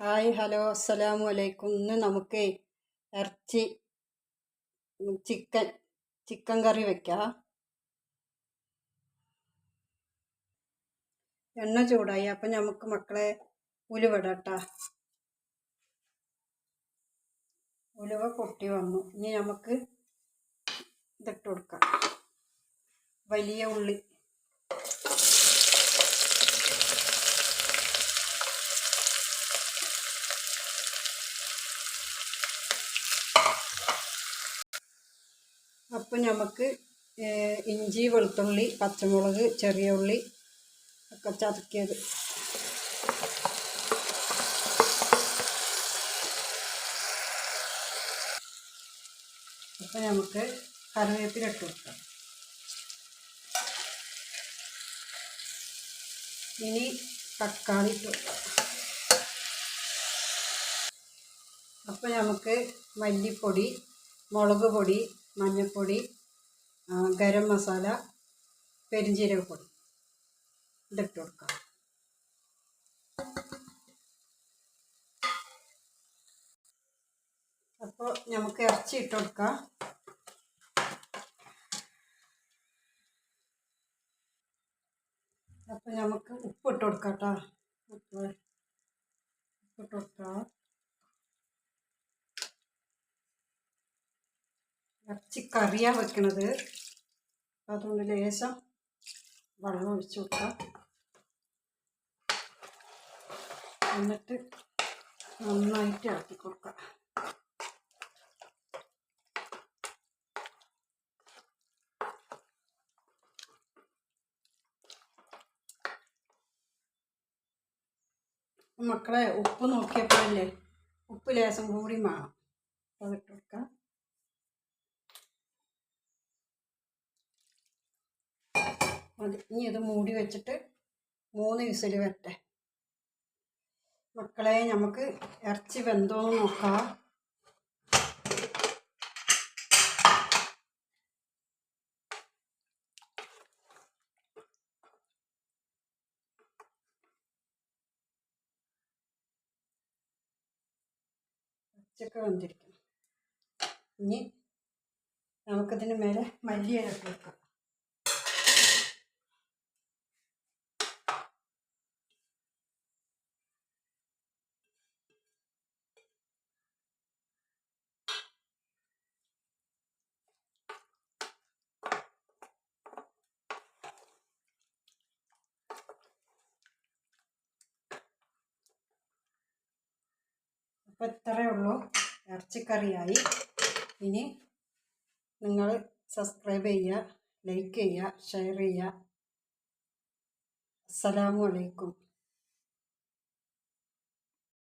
Hi hello അസ്സലാമു അലൈക്കും. ഇന്ന് നമുക്ക് ഇറച്ചി ചിക്കൻ ചിക്കൻ കറി വെക്കാം. എണ്ണ ചൂടായി അപ്പം നമുക്ക് മക്കളെ ഉലുവടട്ടാ. ഉലുവ പൊട്ടി വന്നു. ഇനി നമുക്ക് ഇതിട്ട് കൊടുക്കാം. വലിയ ഉള്ളി. അപ്പം നമുക്ക് ഇഞ്ചി വെളുത്തുള്ളി പച്ചമുളക് ചെറിയ ഉള്ളി ഒക്കെ ചതക്കിയത്. അപ്പം നമുക്ക് കറിവേപ്പില ഇട്ട് കൊടുക്കാം. ഇനി തക്കാളി ഇട്ട് കൊടുക്കാം. അപ്പം നമുക്ക് മല്ലിപ്പൊടി മുളക് പൊടി മഞ്ഞൾപ്പൊടി ഗരം മസാല പെരിഞ്ജീരകപ്പൊടി ഇതിട്ട് കൊടുക്കാം. അപ്പോൾ നമുക്ക് ഇറച്ചി ഇട്ട് കൊടുക്കാം. അപ്പോൾ നമുക്ക് ഉപ്പ് ഇട്ട് കൊടുക്കാം കേട്ടോ. ഉപ്പ്. ഉപ്പിട്ട് കൊടുക്കാം. ഇറച്ചി കറിയാണ് വെക്കണത്. അതുകൊണ്ട് ലേശം വെള്ളം ഒഴിച്ച് കൊടുക്കാം. എന്നിട്ട് നന്നായിട്ട് ഇളക്കി കൊടുക്കാം. മക്കളെ ഉപ്പ് നോക്കിയപ്പോഴല്ലേ ഉപ്പ് ലേശം കൂടി വേണം. അതിട്ട് കൊടുക്കാം. മതി. ഇനി ഇത് മൂടി വെച്ചിട്ട് മൂന്ന് വിസിൽ വരട്ടെ. മക്കളെ നമുക്ക് ഇറച്ചി വെന്തോന്ന് നോക്കാം. ഇറച്ചിയൊക്കെ വെന്തിരിക്കണം ഇനി നമുക്കിതിന് മേലെ മല്ലിയില വെക്കാം. അപ്പോൾ ഇത്രയേ ഉള്ളൂ. ഇറച്ചിക്കറിയായി. ഇനി നിങ്ങൾ സബ്സ്ക്രൈബ് ചെയ്യുക ലൈക്ക് ചെയ്യുക ഷെയർ ചെയ്യുക. അസ്സലാമു അലൈക്കും.